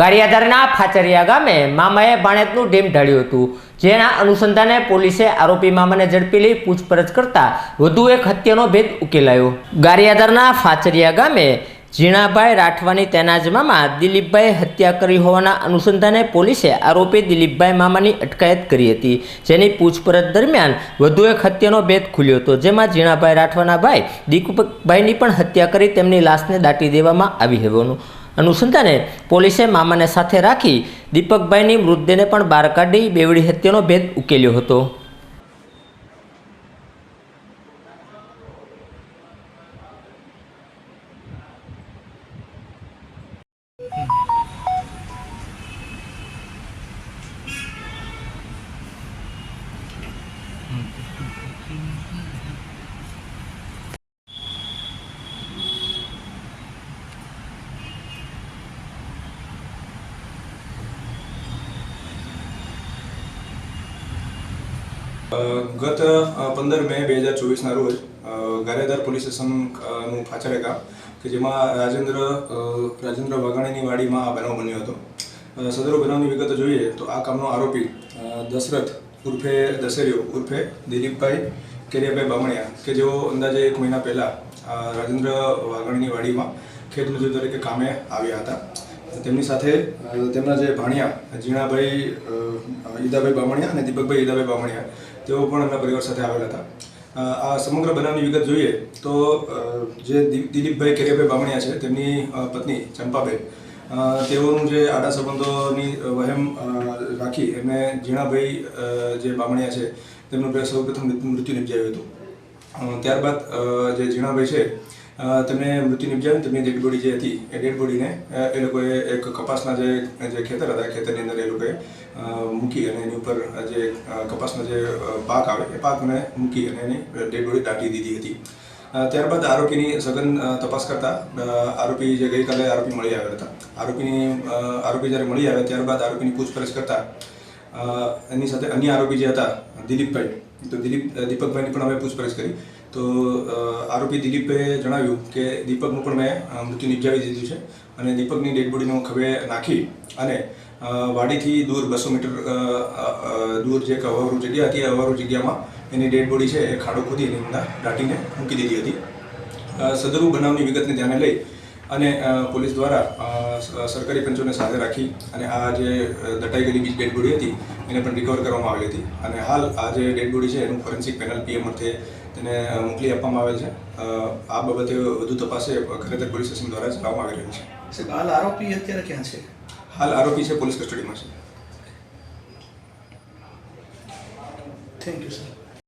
ગારિયાધારના ફાચરિયા ગામે મામાએ ભાણેતનું ડેમ ઢાળ્યું હતું, જેના અનુસંધાને પોલીસે આરોપી મામાને ઝડપી લઈ પૂછપરછ કરતા વધુ એક હત્યાનો ભેદ ઉકેલાયો. ગારિયાધારના ફાચરિયા ગામે ઝીણાભાઈ રાઠવાની તેના જ મામા દિલીપભાઈ હત્યા કરી હોવાના અનુસંધાને પોલીસે આરોપી દિલીપભાઈ મામાની અટકાયત કરી હતી. જેની પૂછપરછ દરમિયાન વધુ એક હત્યાનો ભેદ ખુલ્યો હતો, જેમાં ઝીણાભાઈ રાઠવાના ભાઈ દીપકભાઈની પણ હત્યા કરી તેમની લાશને દાટી દેવામાં આવી હોવાનું અનુસંધાને પોલીસે મામાને સાથે રાખી દીપકભાઈની મૃતદેહને પણ બહાર કાઢી બેવડી હત્યાનો ભેદ ઉકેલ્યો હતો. ગત પંદર મે બે હજાર ચોવીસના રોજ ગારેદાર પોલીસ સ્ટેશન અ, નું ફાચરે ગામ કે જેમાં રાજેન્દ્ર રાજેન્દ્ર વાઘાણીની વાડીમાં આ બનાવ બન્યો હતો. સદરો બનાવની વિગતો જોઈએ તો આ કામનો આરોપી દશરથ ઉર્ફે દશેરીઓ ઉર્ફે દિલીપભાઈ કેરિયાભાઈ બામણિયા કે જેઓ અંદાજે એક મહિના પહેલાં રાજેન્દ્ર વાઘાણીની વાડીમાં ખેત મજૂર તરીકે કામે આવ્યા હતા. તેમની સાથે તેમના જે ભાણિયા, જીણાભાઈ ઈદાભાઈ બામણિયા અને દીપકભાઈ ઈદાભાઈ બામણિયા, તેઓ પણ એમના પરિવાર સાથે આવેલા હતા. આ સમગ્ર બનાવની વિગત જોઈએ તો જે દિલીપભાઈ કેરિયાભાઈ બામણિયા છે, તેમની પત્ની ચંપાબેન તેઓનું જે આડા સંબંધોની વહેમ રાખી એમને જીણાભાઈ જે બામણિયા છે, તેમનું સૌપ્રથમ મૃત્યુ નિપજાયું હતું. ત્યારબાદ જે જીણાભાઈ છે તેમને મૃત્યુ નિપજાવ્યું તેમની ડેડ બોડી જે હતી, એ ડેડ બોડીને એ લોકોએ એક કપાસના જે જે ખેતર હતા, ખેતરની અંદર એ લોકોએ મૂકી અને એની ઉપર જે કપાસના જે પાક આવે, એ પાકને મૂકી અને એની ડેડ બોડી દાટી દીધી હતી. ત્યારબાદ આરોપીની સઘન તપાસ કરતા આરોપી જે ગઈકાલે આરોપી મળી આવ્યા હતા. આરોપીની આરોપી જ્યારે મળી આવ્યા, ત્યારબાદ આરોપીની પૂછપરછ કરતા એની સાથે અન્ય આરોપી જે હતા, દિલીપભાઈ, તો દિલીપ દીપકભાઈની પણ અમે પૂછપરછ કરી. તો આરોપી દિલીપભાઈએ જણાવ્યું કે દીપકનું પણ મેં મૃત્યુ નિપજાવી દીધું છે અને દીપકની ડેડ બોડીનો ખભે નાખી અને વાડીથી દૂર, બસો મીટર દૂર જે અવારું જગ્યા હતી અવારું જગ્યામાં એની ડેડ છે એ ખાડો ખોદી એની દાટીને મૂકી દીધી હતી. સદરુ બનાવની વિગતને ધ્યાને લઈ અને પોલીસ દ્વારા સરકારી પંચોને સાથે રાખી અને આ જે દટાઈ ગયેલી બીજી ડેડ બોડી હતી એને પણ રિકવર કરવામાં આવેલી હતી. અને હાલ આ જે ડેડ બોડી છે એનું ફોરેન્સિક પેનલ પીએમ અર્થે તેને મોકલી આપવામાં આવેલ છે. આ બાબતે વધુ તપાસે ખરેખર પોલીસ સ્ટેશન દ્વારા ચલાવવામાં આવી રહી છે. સાહેબ હાલ આરોપી અત્યારે ક્યાં છે? હાલ આરોપી છે પોલીસ કસ્ટડીમાં છે. Thank you sir